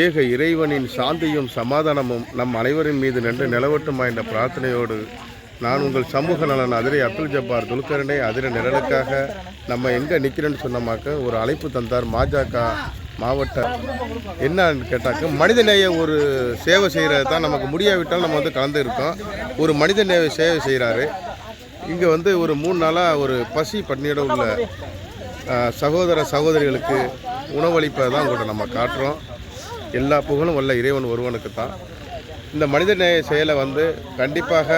ஏக இறைவனின் சாந்தியும் சமாதானமும் நம் அனைவரின் மீது நின்று நிலவட்டுமா என்ற பிரார்த்தனையோடு நான் உங்கள் சமூக நலன் அதிரை அப்துல் ஜப்பார் துல்கரனே அதிர நிழலுக்காக நம்ம எங்கே நிற்கிறேன்னு சொன்னமாக்க ஒரு அழைப்பு தந்தார் மாஜாக்கா மாவட்ட என்னன்னு கேட்டாக்க மனிதநேய ஒரு சேவை செய்கிறது தான் நமக்கு முடியாவிட்டால் நம்ம வந்து கலந்து இருக்கோம். ஒரு மனிதநேய சேவை செய்கிறாரு இங்கே வந்து ஒரு மூணு நாளாக ஒரு பசி பட்னியோட உள்ள சகோதர சகோதரிகளுக்கு உணவளிப்பதை தான் உங்கள்கிட்ட நம்ம காட்டுறோம். எல்லா புகழும் வல்ல இறைவன் ஒருவனுக்கு தான் இந்த மனிதநேய செயலை வந்து கண்டிப்பாக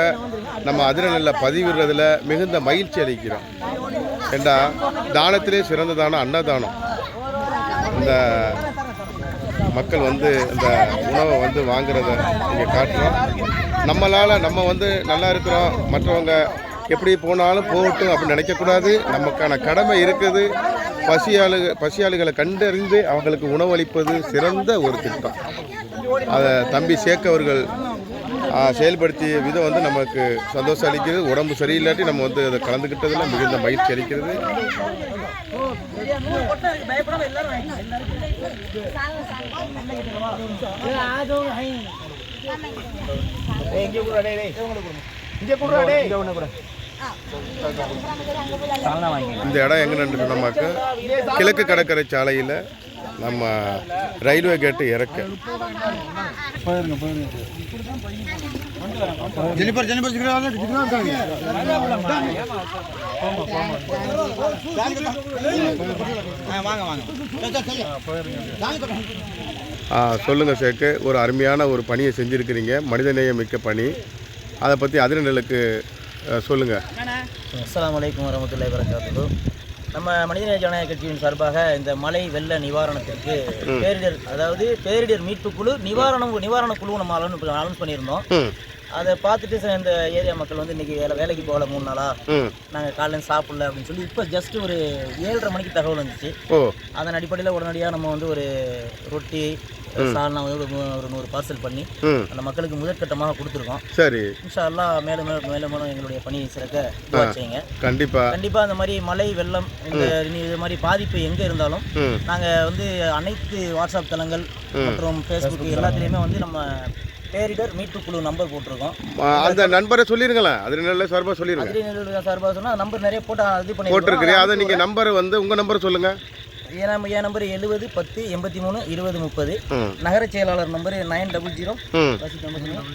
நம்ம அதிரநில பதிவிடுறதுல மிகுந்த மகிழ்ச்சி அளிக்கிறோம். ஏண்டா தானத்திலே சிறந்த தானம் அன்னதானம். இந்த மக்கள் வந்து இந்த உணவை வந்து வாங்குறத இங்கே காட்டுறோம். நம்மளால் நம்ம வந்து நல்லா இருக்கிறோம். மற்றவங்க எப்படி போனாலும் போகட்டும் அப்படின்னு நினைக்கக்கூடாது. நமக்கான கடமை இருக்குது. பசியாளு பசியாளுகளை கண்டறிந்து அவங்களுக்கு உணவளிப்பது சிறந்த ஒரு திட்டம். அதை தம்பி சேக் அவர்கள் செயல்படுத்திய விதம் வந்து நமக்கு சந்தோஷம் அளிக்கிறது. உடம்பு சரியில்லாட்டி நம்ம வந்து அதை கலந்துக்கிட்டதில் மிகுந்த மகிழ்ச்சி அளிக்கிறது. இந்த இடம் எங்கன்னு சொன்னோமாக்க கிழக்கு கடற்கரை சாலையில் நம்ம ரயில்வே கேட்டு இறக்க. ஜெனிபர் ஜெனிபர் வாங்க வாங்க ஆ, சொல்லுங்க சேக்கு ஒரு அருமையான ஒரு பணியை செஞ்சுருக்கிறீங்க. மனிதநேயம் மிக்க பணி. அதை பற்றி அதிரநிலுக்கு சொல்லுங்கள் அஸ்ஸலாமு அலைக்கும் வரமத்துல்லாஹி வரகாத்துஹு நம்ம மனிதநேய ஜனநாயக கட்சியின் சார்பாக இந்த மழை வெள்ள நிவாரணத்திற்கு பேரிடர் அதாவது பேரிடர் மீட்பு குழு நிவாரணம் நிவாரண குழு நம்ம அலௌன்ஸ் அலௌன்ஸ் பண்ணியிருந்தோம். அதை பார்த்துட்டு சார் இந்த ஏரியா மக்கள் வந்து இன்னைக்கு வேலை வேலைக்கு போகல மூணு நாளா? நாங்கள் காலையில் சாப்பிடல அப்படின்னு சொல்லி இப்போ ஜஸ்ட் ஒரு ஏழரை மணிக்கு தகவல் வந்துச்சு. அதன் அடிப்படையில் உடனடியாக நம்ம வந்து ஒரு ரொட்டி சால்னா வந்து ஒரு நூறு பார்சல் பண்ணி அந்த மக்களுக்கு முதற்கட்டமாக கொடுத்துருக்கோம். சரி. இன்ஷா அல்லாஹ் மேலும் மேலும் மேலும் மேலும் எங்களுடைய பணியை சிறக்க செய்யுங்க. கண்டிப்பாக கண்டிப்பா இந்த மாதிரி மழை வெள்ளம் இந்த இது மாதிரி பாதிப்பு எங்க இருந்தாலும் ம். நாங்க வந்து அனைத்து வாட்ஸ்அப் தளங்கள் மற்றும் ஃபேஸ்புக் எல்லாத்துலேயுமே வந்து நம்ம பேரிடர் மீட்பு குழு நம்பர் போட்டிருக்கோம் அந்த நண்பரை சொல்லிருங்களேன். அதிரநிலை சார்பாக சொல்லிருங்க. சார்பாக சொன்னால் நம்பர் நிறைய போட்டு இது பண்ணி போட்டிருக்கிறேன் அதை நீங்கள் நம்பர் வந்து உங்கள் நம்பர் சொல்லுங்கள் என் நம்பர் என் நம்பர் எழுபது பத்து எண்பத்தி மூணு இருபது முப்பது. நகர செயலாளர் number nine double zero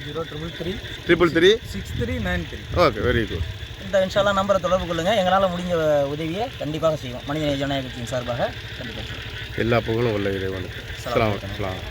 zero triple three triple three six three nine three okay very good இந்த இன்ஷால்லா நம்பரை தொடர்பு கொள்ளுங்க. எங்களால் முடிஞ்ச உதவியை கண்டிப்பாக செய்வோம். மனிதநேய ஜனநாயக கட்சியின் சார்பாக கண்டிப்பாக எல்லா புகழும் உள்ள இறைவனுக்கு. அஸ்ஸலாமு அலைக்கும்.